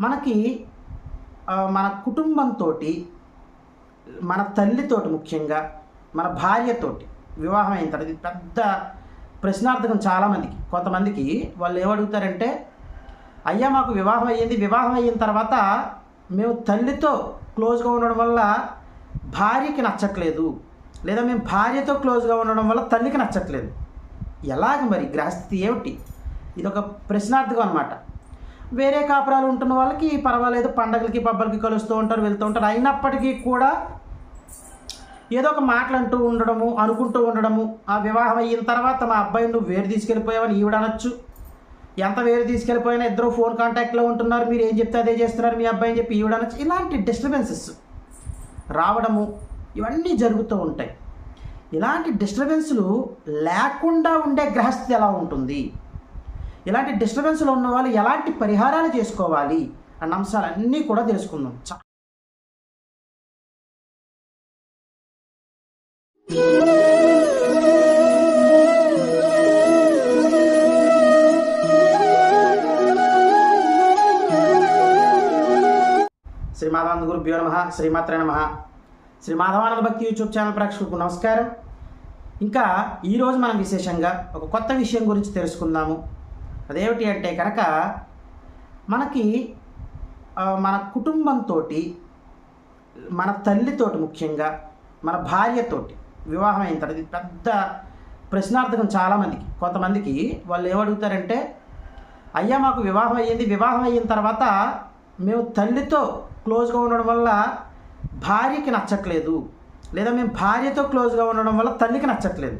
మనకి మన కుటుంబంతో మన తల్లితోటి ముఖ్యంగా మన భార్యతోటి వివాహం అయిన తర్వాత ఇది పెద్ద ప్రశ్నార్థకం చాలామందికి. కొంతమందికి వాళ్ళు ఏమడుగుతారంటే అయ్యా మాకు వివాహం అయ్యింది. వివాహం అయిన తర్వాత మేము తల్లితో క్లోజ్గా ఉండడం వల్ల భార్యకి నచ్చట్లేదు. లేదా మేము భార్యతో క్లోజ్గా ఉండడం వల్ల తల్లికి నచ్చట్లేదు. ఎలాగ మరి? గ్రహస్థితి ఏమిటి? ఇది ఒక ప్రశ్నార్థకం అనమాట వేరే కాపురాలు ఉంటున్న వాళ్ళకి పర్వాలేదు పండగలకి పబ్బలకి కలుస్తూ ఉంటారు వెళ్తూ ఉంటారు. అయినప్పటికీ కూడా ఏదో ఒక మాటలు అంటూ ఉండడము అనుకుంటూ ఉండడము ఆ వివాహం అయిన తర్వాత మా అబ్బాయిని నువ్వు వేరు తీసుకెళ్ళిపోయావని ఈవిడ అనొచ్చు. ఎంత వేరు తీసుకెళ్ళిపోయినా ఇద్దరు ఫోన్ కాంటాక్ట్లో ఉంటున్నారు మీరు ఏం చెప్తే అదే చేస్తున్నారు మీ అబ్బాయి అని చెప్పి ఈవిడ అనొచ్చు. ఇలాంటి డిస్టర్బెన్సెస్ రావడము ఇవన్నీ జరుగుతూ ఉంటాయి. ఇలాంటి డిస్టర్బెన్స్లు లేకుండా ఉండే గ్రహస్థితి ఎలా ఉంటుంది? ఇలాంటి డిస్టర్బెన్స్లో ఉన్న వాళ్ళు ఎలాంటి పరిహారాలు చేసుకోవాలి అన్న అంశాలన్నీ కూడా తెలుసుకుందాం. చా- శ్రీ మాధవానంద గురుభ్యో నమ శ్రీమాత్రే నమ. శ్రీ మాధవానంద భక్తి యూట్యూబ్ ఛానల్ ప్రేక్షకులకు నమస్కారం. ఇంకా ఈరోజు మనం విశేషంగా ఒక కొత్త విషయం గురించి తెలుసుకుందాము. అదేమిటి అంటే కనుక మనకి మన కుటుంబంతో మన తల్లితోటి ముఖ్యంగా మన భార్యతోటి వివాహం అయిన తర్వాత పెద్ద ప్రశ్నార్థకం చాలామందికి. కొంతమందికి వాళ్ళు ఏమడుగుతారంటే అయ్యా మాకు వివాహం అయ్యింది. వివాహం అయిన తర్వాత మేము తల్లితో క్లోజ్గా ఉండడం వల్ల భార్యకి నచ్చట్లేదు. లేదా మేము భార్యతో క్లోజ్గా ఉండడం వల్ల తల్లికి నచ్చట్లేదు.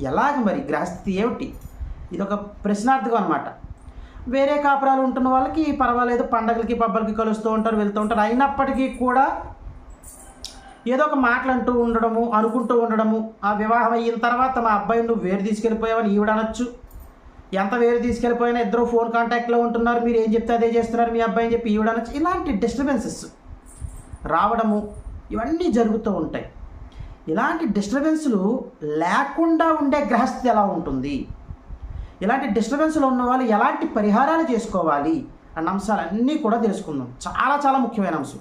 ఎలాగ మరి? గ్రహస్థితి ఏమిటి? ఇది ఒక ప్రశ్నార్థకం అనమాట వేరే కాపురాలు ఉంటున్న వాళ్ళకి పర్వాలేదు పండగలకి పబ్బలకి కలుస్తూ ఉంటారు వెళ్తూ ఉంటారు. అయినప్పటికీ కూడా ఏదో ఒక మాటలు అంటూ ఉండడము అనుకుంటూ ఉండడము ఆ వివాహం అయిన తర్వాత మా అబ్బాయిని నువ్వు వేరు తీసుకెళ్ళిపోయావని ఈవిడ అనొచ్చు. ఎంత వేరు తీసుకెళ్ళిపోయినా ఇద్దరు ఫోన్ కాంటాక్ట్లో ఉంటున్నారు మీరు ఏం చెప్తే అదే చేస్తున్నారు మీ అబ్బాయి అని చెప్పి ఈవిడ అనొచ్చు. ఇలాంటి డిస్టర్బెన్సెస్ రావడము ఇవన్నీ జరుగుతూ ఉంటాయి. ఇలాంటి డిస్టర్బెన్స్లు లేకుండా ఉండే గ్రహస్థితి ఎలా ఉంటుంది? ఇలాంటి డిస్టర్బెన్స్లో ఉన్న వాళ్ళు ఎలాంటి పరిహారాలు చేసుకోవాలి అన్న అంశాలన్నీ కూడా తెలుసుకుందాం. చాలా చాలా ముఖ్యమైన అంశం.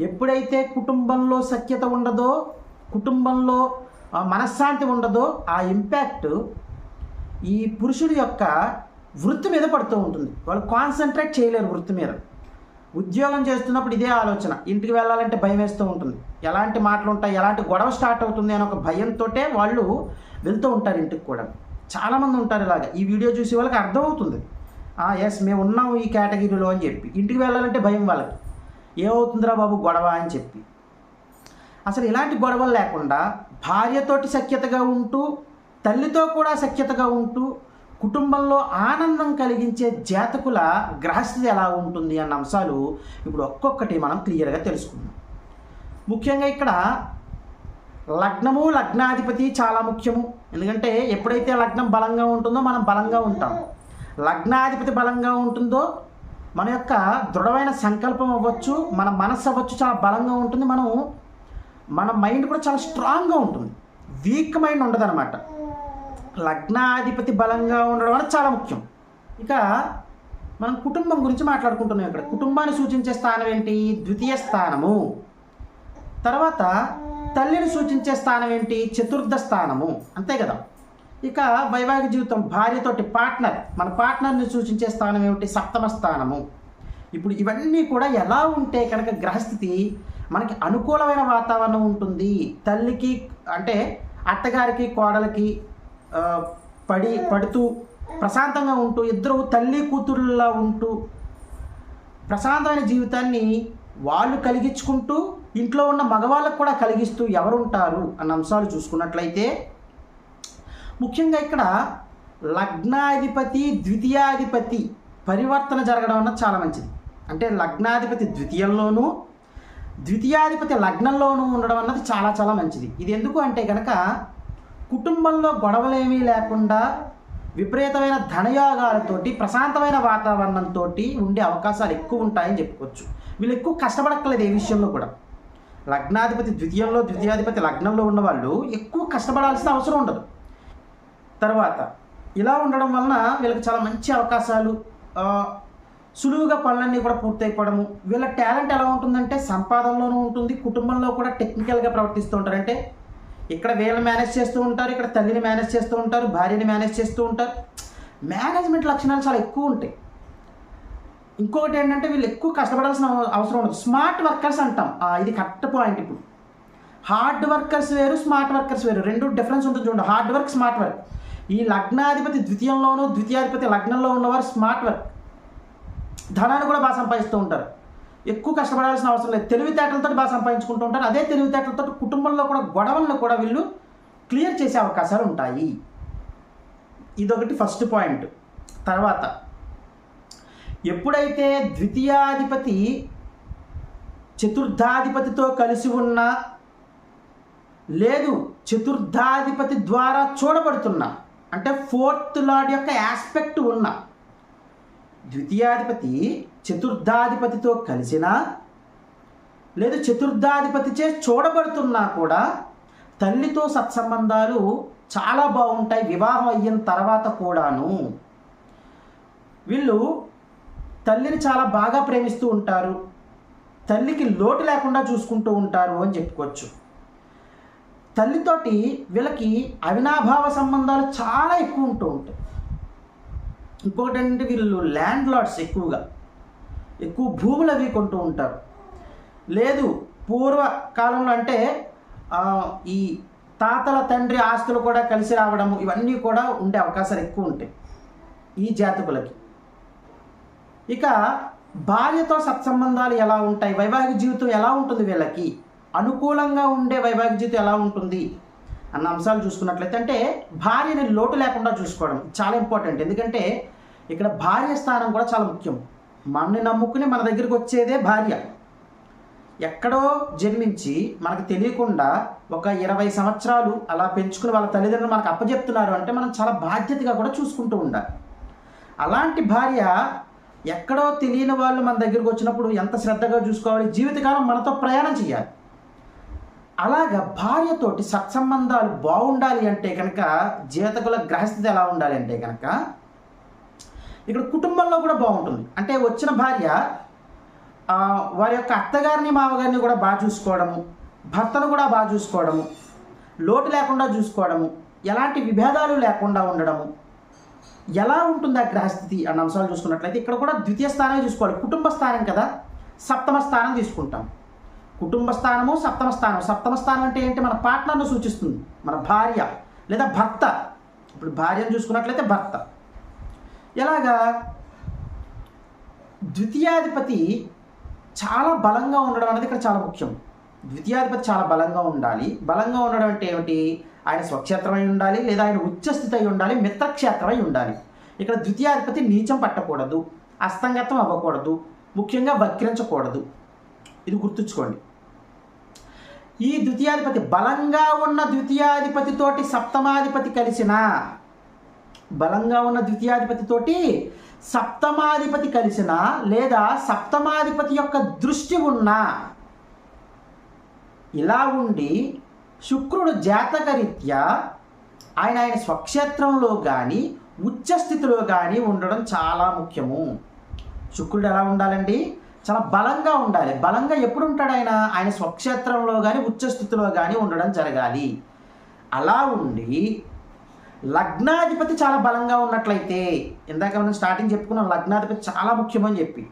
ఎప్పుడైతే కుటుంబంలో సఖ్యత ఉండదో కుటుంబంలో మనశ్శాంతి ఉండదో ఆ ఇంపాక్ట్ ఈ పురుషుడి యొక్క వృత్తి మీద పడుతూ ఉంటుంది. వాళ్ళు కాన్సన్ట్రేట్ చేయలేరు వృత్తి మీద. ఉద్యోగం చేస్తున్నప్పుడు ఇదే ఆలోచన. ఇంటికి వెళ్ళాలంటే భయం వేస్తూ ఉంటుంది. ఎలాంటి మాటలు ఉంటాయి ఎలాంటి గొడవ స్టార్ట్ అవుతుంది అని ఒక భయంతో వాళ్ళు వెళ్తూ ఉంటారు ఇంటికి కూడా. చాలామంది ఉంటారు ఇలాగ. ఈ వీడియో చూసే వాళ్ళకి అర్థమవుతుంది. ఎస్ మేము ఉన్నాం ఈ కేటగిరీలో అని చెప్పి. ఇంటికి వెళ్ళాలంటే భయం వాళ్ళకి. ఏమవుతుందిరా బాబు గొడవ అని చెప్పి. అసలు ఇలాంటి గొడవలు లేకుండా భార్యతోటి సఖ్యతగా ఉంటూ తల్లితో కూడా సఖ్యతగా ఉంటూ కుటుంబంలో ఆనందం కలిగించే జాతకుల గ్రహస్థితి ఎలా ఉంటుంది అన్న అంశాలు ఇప్పుడు ఒక్కొక్కటి మనం క్లియర్గా తెలుసుకుందాం. ముఖ్యంగా ఇక్కడ లగ్నము లగ్నాధిపతి చాలా ముఖ్యము. ఎందుకంటే ఎప్పుడైతే లగ్నం బలంగా ఉంటుందో మనం బలంగా ఉంటాం. లగ్నాధిపతి బలంగా ఉంటుందో మన యొక్క దృఢమైన సంకల్పం అవ్వచ్చు మన మనస్సు అవ్వచ్చు చాలా బలంగా ఉంటుంది. మనం మన మైండ్ కూడా చాలా స్ట్రాంగ్గా ఉంటుంది. వీక్ మైండ్ ఉండదన్నమాట. లగ్నాధిపతి బలంగా ఉండడం అనేది చాలా ముఖ్యం. ఇక మనం కుటుంబం గురించి మాట్లాడుకుంటున్నాం ఇక్కడ. కుటుంబాన్ని సూచించే స్థానం ఏంటి? ద్వితీయ స్థానము. తర్వాత తల్లిని సూచించే స్థానం ఏంటి? చతుర్థ స్థానము. అంతే కదా? ఇక వైవాహిక జీవితం భార్యతోటి పార్ట్నర్. మన పార్ట్నర్ని సూచించే స్థానం ఏమిటి? సప్తమ స్థానము. ఇప్పుడు ఇవన్నీ కూడా ఎలా ఉంటే కనుక గ్రహస్థితి మనకి అనుకూలమైన వాతావరణం ఉంటుంది? తల్లికి అంటే అత్తగారికి కోడలకి పడి పడుతూ ప్రశాంతంగా ఉంటూ ఇద్దరు తల్లి కూతురులా ఉంటూ ప్రశాంతమైన జీవితాన్ని వాళ్ళు కలిగించుకుంటూ ఇంట్లో ఉన్న మగవాళ్ళకు కూడా కలిగిస్తూ ఎవరుంటారు అన్న అంశాలు చూసుకున్నట్లయితే ముఖ్యంగా ఇక్కడ లగ్నాధిపతి ద్వితీయాధిపతి పరివర్తన జరగడం అన్నది చాలా మంచిది. అంటే లగ్నాధిపతి ద్వితీయంలోనూ ద్వితీయాధిపతి లగ్నంలోనూ ఉండడం అన్నది చాలా చాలా మంచిది. ఇది ఎందుకు అంటే కనుక కుటుంబంలో గొడవలేమీ లేకుండా విపరీతమైన ధనయోగాలతోటి ప్రశాంతమైన వాతావరణంతో ఉండే అవకాశాలు ఎక్కువ ఉంటాయని చెప్పుకోవచ్చు. వీళ్ళు ఎక్కువ కష్టపడక్కలేదు ఏ విషయంలో కూడా. లగ్నాధిపతి ద్వితీయంలో ద్వితీయాధిపతి లగ్నంలో ఉన్నవాళ్ళు ఎక్కువ కష్టపడాల్సిన అవసరం ఉండదు. తర్వాత ఇలా ఉండడం వలన వీళ్ళకి చాలా మంచి అవకాశాలు సులువుగా పనులన్నీ కూడా పూర్తయిపోవడము వీళ్ళ టాలెంట్ ఎలా ఉంటుందంటే సంపాదనలోనూ ఉంటుంది కుటుంబంలో కూడా టెక్నికల్గా ప్రవర్తిస్తూ ఉంటారు. అంటే ఇక్కడ వీళ్ళని మేనేజ్ చేస్తూ ఉంటారు ఇక్కడ తల్లిని మేనేజ్ చేస్తూ ఉంటారు భార్యని మేనేజ్ చేస్తూ ఉంటారు. మేనేజ్మెంట్ లక్షణాలు చాలా ఎక్కువ ఉంటాయి. ఇంకొకటి ఏంటంటే వీళ్ళు ఎక్కువ కష్టపడాల్సిన అవసరం ఉండదు. స్మార్ట్ వర్కర్స్ అంటాం. ఆ, ఇది కరెక్ట్ పాయింట్ ఇప్పుడు. హార్డ్ వర్కర్స్ వేరు స్మార్ట్ వర్కర్స్ వేరు. రెండు డిఫరెన్స్ ఉంటుంది చూడండి. హార్డ్ వర్క్ స్మార్ట్ వర్క్ ఈ లగ్నాధిపతి ద్వితీయంలోనూ ద్వితీయాధిపతి లగ్నంలో ఉన్నవారు స్మార్ట్ వర్క్ ధనాన్ని కూడా బాగా సంపాదిస్తూ ఉంటారు. ఎక్కువ కష్టపడాల్సిన అవసరం లేదు. తెలివితేటలతో బాగా సంపాదించుకుంటూ ఉంటారు. అదే తెలివితేటలతో కుటుంబంలో కూడా గొడవలను కూడా వీళ్ళు క్లియర్ చేసే అవకాశాలు ఉంటాయి. ఇదొకటి ఫస్ట్ పాయింట్ తర్వాత ఎప్పుడైతే ద్వితీయాధిపతి చతుర్థాధిపతితో కలిసి ఉన్నా లేదు చతుర్థాధిపతి ద్వారా చూడబడుతున్నా అంటే ఫోర్త్ లార్డ్ యొక్క ఆస్పెక్ట్ ఉన్న ద్వితీయాధిపతి చతుర్థాధిపతితో కలిసినా లేదు చతుర్థాధిపతిచే చూడబడుతున్నా కూడా తల్లితో సత్సంబంధాలు చాలా బాగుంటాయి. వివాహం అయిన తర్వాత కూడాను. వీళ్ళు తల్లిని చాలా బాగా ప్రేమిస్తూ ఉంటారు. తల్లికి లోటు లేకుండా చూసుకుంటూ ఉంటారు అని చెప్పుకోవచ్చు. తల్లితోటి వీళ్ళకి అవినాభావ సంబంధాలు చాలా ఎక్కువ ఉంటూ ఉంటాయి. ఇంకొకటి ఏంటంటే వీళ్ళు ల్యాండ్ లార్డ్స్ ఎక్కువగా. ఎక్కువ భూములు అవి కొంటూ ఉంటారు. లేదు పూర్వ కాలంలో అంటే ఈ తాతల తండ్రి ఆస్తులు కూడా కలిసి రావడము ఇవన్నీ కూడా ఉండే అవకాశాలు ఎక్కువ ఉంటాయి. ఈ జాతకులకి. ఇక భార్యతో సత్సంబంధాలు ఎలా ఉంటాయి? వైవాహిక జీవితం ఎలా ఉంటుంది వీళ్ళకి? అనుకూలంగా ఉండే వైవాహిక జీవితం ఎలా ఉంటుంది? అన్న అంశాలు చూసుకున్నట్లయితే అంటే భార్యని లోటు లేకుండా చూసుకోవడం చాలా ఇంపార్టెంట్. ఎందుకంటే ఇక్కడ భార్య స్థానం కూడా చాలా ముఖ్యం. మనని నమ్ముకుని మన దగ్గరికి వచ్చేదే భార్య. ఎక్కడో జన్మించి మనకు తెలియకుండా ఒక ఇరవై సంవత్సరాలు అలా పెంచుకుని వాళ్ళ తల్లిదండ్రులు మనకు అప్పచెప్తున్నారు అంటే మనం చాలా బాధ్యతగా కూడా చూసుకుంటూ ఉండాలి. అలాంటి భార్య ఎక్కడో తెలియని వాళ్ళు మన దగ్గరికి వచ్చినప్పుడు ఎంత శ్రద్ధగా చూసుకోవాలి? జీవితకాలం మనతో ప్రయాణం చేయాలి. అలాగా భార్యతోటి సత్సంబంధాలు బాగుండాలి అంటే కనుక జీవితకుల గ్రహస్థితి ఎలా ఉండాలి అంటే కనుక ఇక్కడ కుటుంబంలో కూడా బాగుంటుంది. అంటే వచ్చిన భార్య వారి యొక్క అత్తగారిని మామగారిని కూడా బాగా చూసుకోవడము భర్తను కూడా బాగా చూసుకోవడము లోటు లేకుండా చూసుకోవడము ఎలాంటి విభేదాలు లేకుండా ఉండడము ఎలా ఉంటుంది ఆ గ్రహస్థితి అన్న అంశాలు చూసుకున్నట్లయితే ఇక్కడ కూడా ద్వితీయ స్థానం చూసుకోవాలి. కుటుంబ స్థానం కదా. సప్తమ స్థానం తీసుకుంటాం. కుటుంబ స్థానము సప్తమ స్థానం. సప్తమ స్థానం అంటే ఏంటి? మన పార్ట్నర్ను సూచిస్తుంది. మన భార్య లేదా భర్త. ఇప్పుడు భార్యను చూసుకున్నట్లయితే భర్త. ఎలాగా? ద్వితీయాధిపతి చాలా బలంగా ఉండడం అనేది ఇక్కడ చాలా ముఖ్యం. ద్వితీయాధిపతి చాలా బలంగా ఉండాలి. బలంగా ఉండడం అంటే ఏమిటి? ఆయన స్వక్షేత్రమై ఉండాలి లేదా ఆయన ఉచ్చస్థితి అయి ఉండాలి మిత్రక్షేత్రమై ఉండాలి. ఇక్కడ ద్వితీయాధిపతి నీచం పట్టకూడదు అస్తంగతం అవ్వకూడదు ముఖ్యంగా వక్రించకూడదు. ఇది గుర్తుంచుకోండి. ఈ ద్వితీయాధిపతి బలంగా ఉన్న ద్వితీయాధిపతితోటి సప్తమాధిపతి కలిసిన బలంగా ఉన్న ద్వితీయాధిపతితోటి సప్తమాధిపతి కలిసిన లేదా సప్తమాధిపతి యొక్క దృష్టి ఉన్న ఇలా ఉండి శుక్రుడు జాతకరీత్యా ఆయన ఆయన స్వక్షేత్రంలో కానీ ఉచ్చస్థితిలో కానీ ఉండడం చాలా ముఖ్యము. శుక్రుడు ఎలా ఉండాలండి? చాలా బలంగా ఉండాలి. బలంగా ఎప్పుడు ఉంటాడు ఆయన? ఆయన స్వక్షేత్రంలో కానీ ఉచ్చస్థితిలో కానీ ఉండడం జరగాలి. అలా ఉండి లగ్నాధిపతి చాలా బలంగా ఉన్నట్లయితే ఇందాక మనం స్టార్టింగ్ చెప్పుకున్నాం లగ్నాధిపతి చాలా ముఖ్యమని చెప్పి.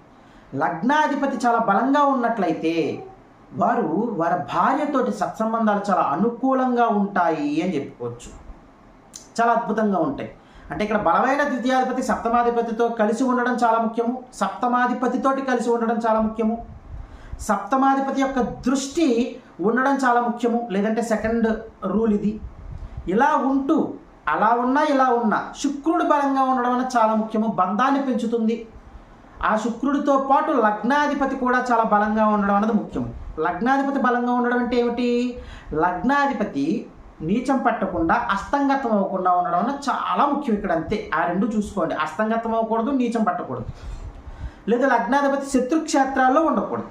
లగ్నాధిపతి చాలా బలంగా ఉన్నట్లయితే వారు వారి భార్యతోటి సత్సంబంధాలు చాలా అనుకూలంగా ఉంటాయి అని చెప్పుకోవచ్చు. చాలా అద్భుతంగా ఉంటాయి. అంటే ఇక్కడ బలమైన ద్వితీయాధిపతి సప్తమాధిపతితో కలిసి ఉండడం చాలా ముఖ్యము. సప్తమాధిపతితోటి కలిసి ఉండడం చాలా ముఖ్యము. సప్తమాధిపతి యొక్క దృష్టి ఉండడం చాలా ముఖ్యము. లేదంటే సెకండ్ రూల్ ఇది. ఇలా ఉంటూ అలా ఉన్నా ఇలా ఉన్నా శుక్రుడు బలంగా ఉండడం అనేది చాలా ముఖ్యము. బంధాన్ని పెంచుతుంది. ఆ శుక్రుడితో పాటు లగ్నాధిపతి కూడా చాలా బలంగా ఉండడం అనేది ముఖ్యం లగ్నాధిపతి బలంగా ఉండడం అంటే ఏమిటి? లగ్నాధిపతి నీచం పట్టకుండా అస్తంగతం అవ్వకుండా ఉండడం అనేది చాలా ముఖ్యం ఇక్కడ అంతే. ఆ రెండు చూసుకోండి. అస్తంగతం అవ్వకూడదు నీచం పట్టకూడదు. లేదా లగ్నాధిపతి శత్రుక్షేత్రాల్లో ఉండకూడదు.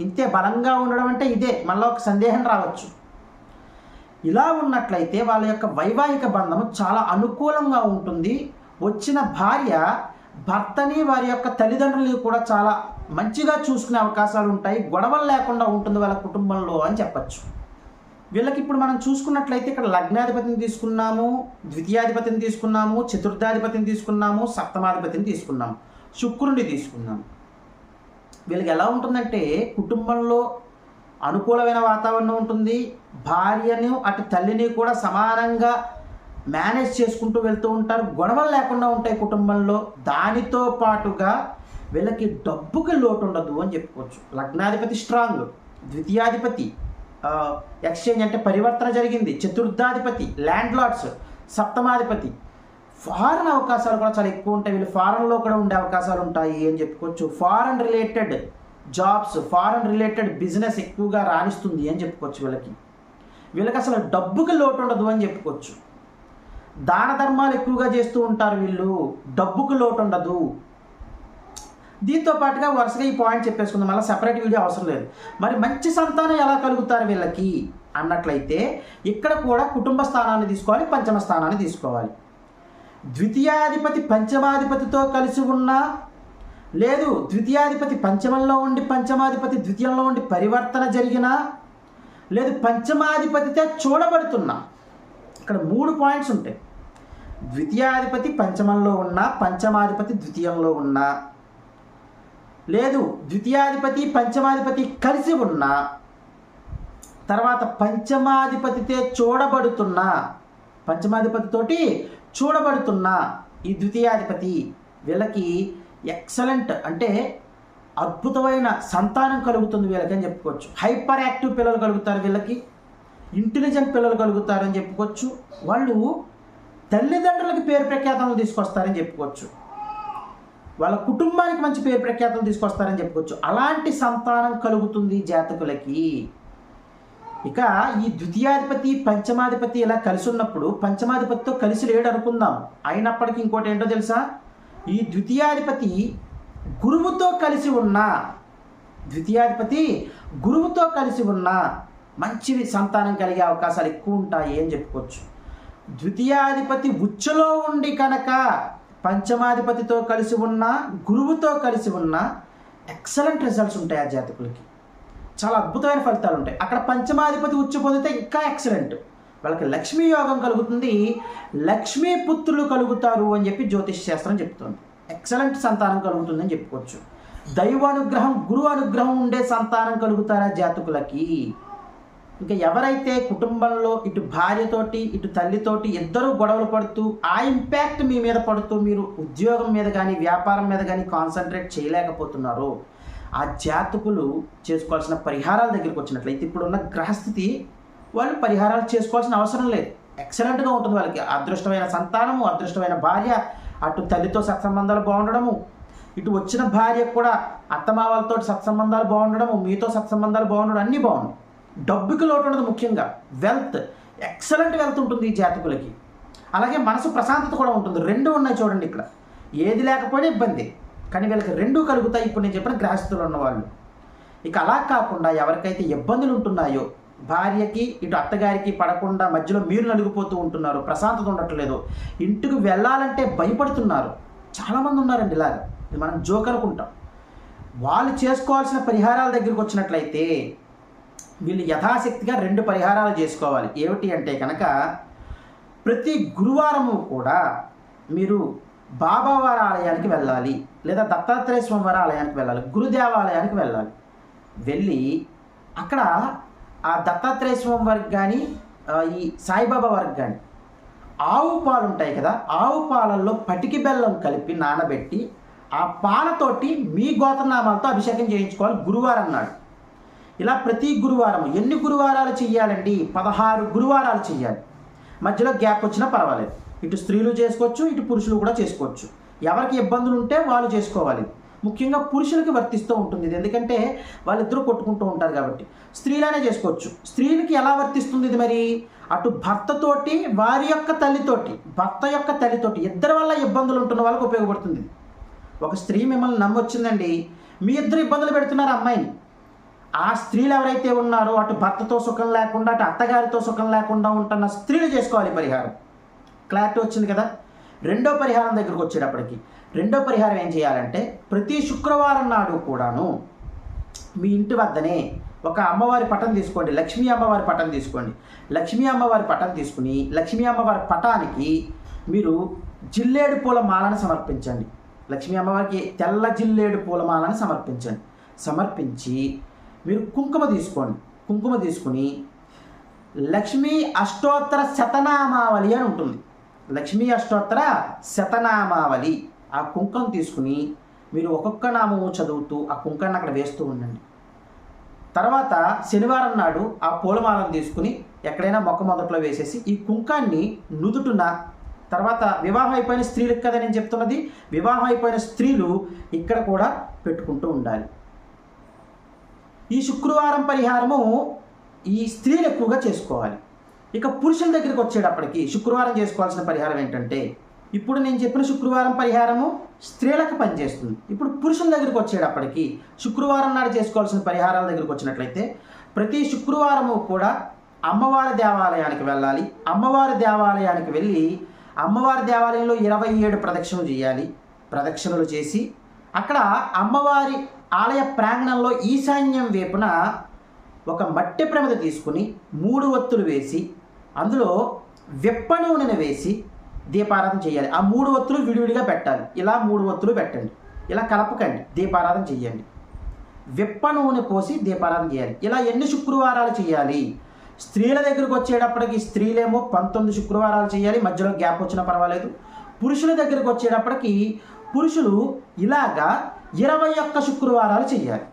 ఇంతే బలంగా ఉండడం అంటే ఇదే. మళ్ళీ ఒక సందేహం రావచ్చు. ఇలా ఉన్నట్లయితే వాళ్ళ యొక్క వైవాహిక బంధం చాలా అనుకూలంగా ఉంటుంది. వచ్చిన భార్య భర్తని వారి యొక్క తల్లిదండ్రులని కూడా చాలా మంచిగా చూసుకునే అవకాశాలు ఉంటాయి గొడవలు లేకుండా ఉంటుంది వాళ్ళ కుటుంబంలో అని చెప్పచ్చు. వీళ్ళకి ఇప్పుడు మనం చూసుకున్నట్లయితే ఇక్కడ లగ్నాధిపతిని తీసుకున్నాము ద్వితీయాధిపతిని తీసుకున్నాము చతుర్థాధిపతిని తీసుకున్నాము సప్తమాధిపతిని తీసుకున్నాము శుక్రుడిని తీసుకున్నాము. వీళ్ళకి ఎలా ఉంటుందంటే కుటుంబంలో అనుకూలమైన వాతావరణం ఉంటుంది భార్యను అటు తల్లిని కూడా సమానంగా మేనేజ్ చేసుకుంటూ వెళ్తూ ఉంటారు గొడవలు లేకుండా ఉంటాయి కుటుంబంలో. దానితో పాటుగా వీళ్ళకి డబ్బుకి లోటు ఉండదు అని చెప్పుకోవచ్చు. లగ్నాధిపతి స్ట్రాంగ్ ద్వితీయాధిపతి ఎక్స్చేంజ్ అంటే పరివర్తన జరిగింది. చతుర్థాధిపతి ల్యాండ్ లార్డ్స్ సప్తమాధిపతి. ఫారెన్ అవకాశాలు కూడా చాలా ఎక్కువ ఉంటాయి. వీళ్ళు ఫారెన్లో కూడా ఉండే అవకాశాలు ఉంటాయి అని చెప్పుకోవచ్చు. Foreign related jobs foreign related business ఎక్కువగా రాణిస్తుంది అని చెప్పుకోవచ్చు వీళ్ళకి. వీళ్ళకి అసలు డబ్బుకి లోటు ఉండదు అని చెప్పుకోవచ్చు. దాన ధర్మాలు ఎక్కువగా చేస్తూ ఉంటారు వీళ్ళు. డబ్బుకు లోటు ఉండదు. దీంతో పాటుగా వరుసగా ఈ పాయింట్ చెప్పేసుకుందాం. మళ్ళీ సెపరేట్ వీడియో అవసరం లేదు. మరి మంచి సంతానం ఎలా కలుగుతారు వీళ్ళకి? అన్నట్లయితే ఇక్కడ కూడా కుటుంబ స్థానాన్ని తీసుకోవాలి పంచమ స్థానాన్ని తీసుకోవాలి. ద్వితీయాధిపతి పంచమాధిపతితో కలిసి ఉన్న లేదు ద్వితీయాధిపతి పంచమంలో ఉండి పంచమాధిపతి ద్వితీయంలో ఉండి పరివర్తన జరిగినా లేదు పంచమాధిపతితో చూడబడుతున్నా. ఇక్కడ మూడు పాయింట్స్ ఉంటాయి. ద్వితీయాధిపతి పంచమంలో ఉన్న పంచమాధిపతి ద్వితీయంలో ఉన్న. లేదు ద్వితీయాధిపతి పంచమాధిపతి కలిసి ఉన్న తర్వాత పంచమాధిపతితే చూడబడుతున్న పంచమాధిపతితోటి చూడబడుతున్న ఈ ద్వితీయాధిపతి వీళ్ళకి ఎక్సలెంట్ అంటే అద్భుతమైన సంతానం కలుగుతుంది వీళ్ళకి అని చెప్పుకోవచ్చు. హైపర్ యాక్టివ్ పిల్లలు కలుగుతారు వీళ్ళకి ఇంటెలిజెంట్ పిల్లలు కలుగుతారని చెప్పుకోవచ్చు. వాళ్ళు తల్లిదండ్రులకి పేరు ప్రఖ్యాతలు తీసుకొస్తారని చెప్పుకోవచ్చు. వాళ్ళ కుటుంబానికి మంచి పేరు ప్రఖ్యాతలు తీసుకొస్తారని చెప్పుకోవచ్చు. అలాంటి సంతానం కలుగుతుంది జాతకులకి. ఇక ఈ ద్వితీయాధిపతి పంచమాధిపతి ఇలా కలిసి ఉన్నప్పుడు పంచమాధిపతితో కలిసి లేడు అనుకుందాం. అయినప్పటికీ ఇంకోటి ఏంటో తెలుసా? ఈ ద్వితీయాధిపతి గురువుతో కలిసి ఉన్న ద్వితీయాధిపతి గురువుతో కలిసి ఉన్న మంచి సంతానం కలిగే అవకాశాలు ఎక్కువ ఉంటాయి అని చెప్పుకోవచ్చు. ద్వితీయాధిపతి ఉచ్చలో ఉండి కనుక పంచమాధిపతితో కలిసి ఉన్న గురువుతో కలిసి ఉన్న ఎక్సలెంట్ రిజల్ట్స్ ఉంటాయి ఆ జాతకులకి. చాలా అద్భుతమైన ఫలితాలు ఉంటాయి. అక్కడ పంచమాధిపతి ఉచ్చు పొందితే ఇంకా ఎక్సలెంట్. వాళ్ళకి లక్ష్మీ యోగం కలుగుతుంది. లక్ష్మీ పుత్రులు కలుగుతారు అని చెప్పి జ్యోతిష్ శాస్త్రం చెప్తుంది. ఎక్సలెంట్ సంతానం కలుగుతుందని చెప్పుకోవచ్చు. దైవానుగ్రహం గురు అనుగ్రహం ఉండే సంతానం కలుగుతారా జాతకులకి? ఇంకా ఎవరైతే కుటుంబంలో ఇటు భార్యతోటి ఇటు తల్లితోటి ఇద్దరూ గొడవలు పడుతూ ఆ ఇంపాక్ట్ మీ మీద పడుతూ మీరు ఉద్యోగం మీద కానీ వ్యాపారం మీద కానీ కాన్సన్ట్రేట్ చేయలేకపోతున్నారో ఆ జాతకులు చేసుకోవాల్సిన పరిహారాల దగ్గరికి వచ్చినట్లయితే ఇప్పుడున్న గ్రహస్థితి వాళ్ళు పరిహారాలు చేసుకోవాల్సిన అవసరం లేదు. ఎక్సలెంట్గా ఉంటుంది వాళ్ళకి. అదృష్టమైన సంతానము అదృష్టమైన భార్య అటు తల్లితో సత్సంబంధాలు బాగుండడము ఇటు వచ్చిన భార్య కూడా అత్తమావలతో సత్సంబంధాలు బాగుండడము మీతో సత్సంబంధాలు బాగుండడం అన్నీ బాగున్నాయి డబ్బుకి లోటు ఉండదు ముఖ్యంగా. వెల్త్ ఎక్సలెంట్ వెల్త్ ఉంటుంది ఈ జాతకులకి. అలాగే మనసు ప్రశాంతత కూడా ఉంటుంది. రెండు ఉన్నాయి చూడండి ఇక్కడ. ఏది లేకపోయినా ఇబ్బంది. కానీ వీళ్ళకి రెండు కలుగుతాయి. ఇప్పుడు నేను చెప్పిన గ్రహస్థులు ఉన్నవాళ్ళు. ఇక అలా కాకుండా ఎవరికైతే ఇబ్బందులు ఉంటున్నాయో భార్యకి ఇటు అత్తగారికి పడకుండా మధ్యలో మీరు నలిగిపోతూ ఉంటున్నారు ప్రశాంతత ఉండట్లేదు ఇంటికి వెళ్ళాలంటే భయపడుతున్నారు. చాలామంది ఉన్నారండి ఇలాగ. ఇది మనం జోక్ అనుకుంటాం. వాళ్ళు చేసుకోవాల్సిన పరిహారాల దగ్గరికి వచ్చినట్లయితే వీళ్ళు యథాశక్తిగా రెండు పరిహారాలు చేసుకోవాలి. ఏమిటి అంటే కనుక ప్రతి గురువారము కూడా మీరు బాబావారి ఆలయానికి వెళ్ళాలి లేదా దత్తాత్రేయ స్వామి వారి ఆలయానికి వెళ్ళాలి గురుదేవాలయానికి వెళ్ళాలి. వెళ్ళి అక్కడ ఆ దత్తాత్రేయ స్వామి వారికి కానీ ఈ సాయిబాబా వారికి కానీ ఆవు పాలు ఉంటాయి కదా ఆవు పాలల్లో పటికి బెల్లం కలిపి నానబెట్టి ఆ పాలతోటి మీ గోత్రనామాలతో అభిషేకం చేయించుకోవాలి గురువారం నాడు. ఇలా ప్రతి గురువారం ఎన్ని గురువారాలు చెయ్యాలండి? పదహారు గురువారాలు చెయ్యాలి. మధ్యలో గ్యాప్ వచ్చినా పర్వాలేదు. ఇటు స్త్రీలు చేసుకోవచ్చు ఇటు పురుషులు కూడా చేసుకోవచ్చు. ఎవరికి ఇబ్బందులు ఉంటే వాళ్ళు చేసుకోవాలి. ముఖ్యంగా పురుషులకి వర్తిస్తూ ఉంటుంది ఇది. ఎందుకంటే వాళ్ళిద్దరూ కొట్టుకుంటూ ఉంటారు కాబట్టి. స్త్రీలనే చేసుకోవచ్చు. స్త్రీలకి ఎలా వర్తిస్తుంది ఇది మరి? అటు భర్తతోటి వారి యొక్క తల్లితోటి భర్త యొక్క తల్లితోటి ఇద్దరి వల్ల ఇబ్బందులు ఉంటున్న వాళ్ళకి ఉపయోగపడుతుంది ఒక స్త్రీ మిమ్మల్ని నమ్మొచ్చిందండి. మీ ఇద్దరు ఇబ్బందులు పెడుతున్నారు అమ్మాయిని. ఆ స్త్రీలు ఎవరైతే ఉన్నారో అటు భర్తతో సుఖం లేకుండా అటు అత్తగారితో సుఖం లేకుండా ఉంటున్న స్త్రీలు చేసుకోవాలి పరిహారం. క్లారిటీ వచ్చింది కదా? రెండో పరిహారం దగ్గరకు వచ్చేటప్పటికి రెండో పరిహారం ఏం చేయాలంటే ప్రతి శుక్రవారం నాడు కూడాను మీ ఇంటి వద్దనే ఒక అమ్మవారి పటం తీసుకోండి లక్ష్మీ అమ్మవారి పటం తీసుకోండి. లక్ష్మీ అమ్మవారి పటం తీసుకుని లక్ష్మీ అమ్మవారి పటానికి మీరు జిల్లేడు పూల మాలను సమర్పించండి. లక్ష్మీ అమ్మవారికి తెల్ల జిల్లేడు పూల మాలను సమర్పించండి. సమర్పించి మీరు కుంకుమ తీసుకోండి. కుంకుమ తీసుకుని లక్ష్మీ అష్టోత్తర శతనామావళి అని ఉంటుంది. లక్ష్మీ అష్టోత్తర శతనామావళి. ఆ కుంకం తీసుకుని మీరు ఒక్కొక్క నామము చదువుతూ ఆ కుంకాన్ని అక్కడ వేస్తూ ఉండండి. తర్వాత శనివారం నాడు ఆ పూలమాలను తీసుకుని ఎక్కడైనా మొక్క మొదట్లో వేసేసి ఈ కుంకాన్ని నుదుటున తర్వాత వివాహం అయిపోయిన స్త్రీలకు కదా నేను చెప్తున్నది? వివాహం అయిపోయిన స్త్రీలు ఇక్కడ కూడా పెట్టుకుంటూ ఉండాలి. ఈ శుక్రవారం పరిహారము ఈ స్త్రీలు ఎక్కువగా చేసుకోవాలి. ఇక పురుషుల దగ్గరికి వచ్చేటప్పటికి శుక్రవారం చేసుకోవాల్సిన పరిహారం ఏంటంటే ఇప్పుడు నేను చెప్పిన శుక్రవారం పరిహారము స్త్రీలకు పనిచేస్తుంది. ఇప్పుడు పురుషుల దగ్గరికి వచ్చేటప్పటికి శుక్రవారం నాడు చేసుకోవాల్సిన పరిహారాల దగ్గరికి వచ్చినట్లయితే ప్రతి శుక్రవారము కూడా అమ్మవారి దేవాలయానికి వెళ్ళాలి. అమ్మవారి దేవాలయానికి వెళ్ళి అమ్మవారి దేవాలయంలో ఇరవై ఏడు ప్రదక్షిణలు చేయాలి. ప్రదక్షిణలు చేసి అక్కడ అమ్మవారి ఆలయ ప్రాంగణంలో ఈశాన్యం వైపున ఒక మట్టి ప్రమిద తీసుకుని మూడు ఒత్తులు వేసి అందులో వెప్ప నూనెను వేసి దీపారాధన చేయాలి. ఆ మూడు ఒత్తులు విడివిడిగా పెట్టాలి. ఇలా మూడు ఒత్తులు పెట్టండి. ఇలా కలపకండి. దీపారాధన చేయండి. వెప్ప నూనె పోసి దీపారాధన చేయాలి. ఇలా ఎన్ని శుక్రవారాలు చేయాలి? స్త్రీల దగ్గరకు వచ్చేటప్పటికి స్త్రీలేమో పంతొమ్మిది శుక్రవారాలు చేయాలి. మధ్యలో గ్యాప్ వచ్చినా పర్వాలేదు. పురుషుల దగ్గరకు వచ్చేటప్పటికి పురుషులు ఇలాగా ఇరవై ఒక్క శుక్రవారాలు చేయాలి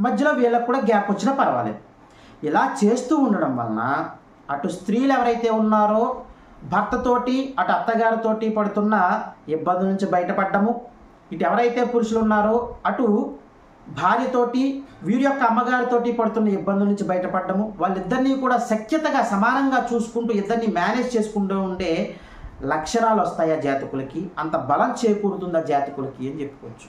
మధ్యలో వీళ్ళకు కూడా గ్యాప్ వచ్చినా పర్వాలేదు. ఇలా చేస్తూ ఉండడం వలన అటు స్త్రీలు ఎవరైతే ఉన్నారో భర్తతోటి అటు అత్తగారితోటి పడుతున్న ఇబ్బంది నుంచి బయటపడ్డము ఇటు ఎవరైతే పురుషులు ఉన్నారో అటు భార్యతోటి వీరి యొక్క అమ్మగారితోటి పడుతున్న ఇబ్బందుల నుంచి బయటపడ్డము వాళ్ళిద్దరినీ కూడా సఖ్యతగా సమానంగా చూసుకుంటూ ఇద్దరిని మేనేజ్ చేసుకుంటూ ఉండే లక్షణాలు వస్తాయి ఆ జాతకులకి? అంత బలం చేకూరుతుంది ఆ జాతకులకి అని చెప్పుకోవచ్చు.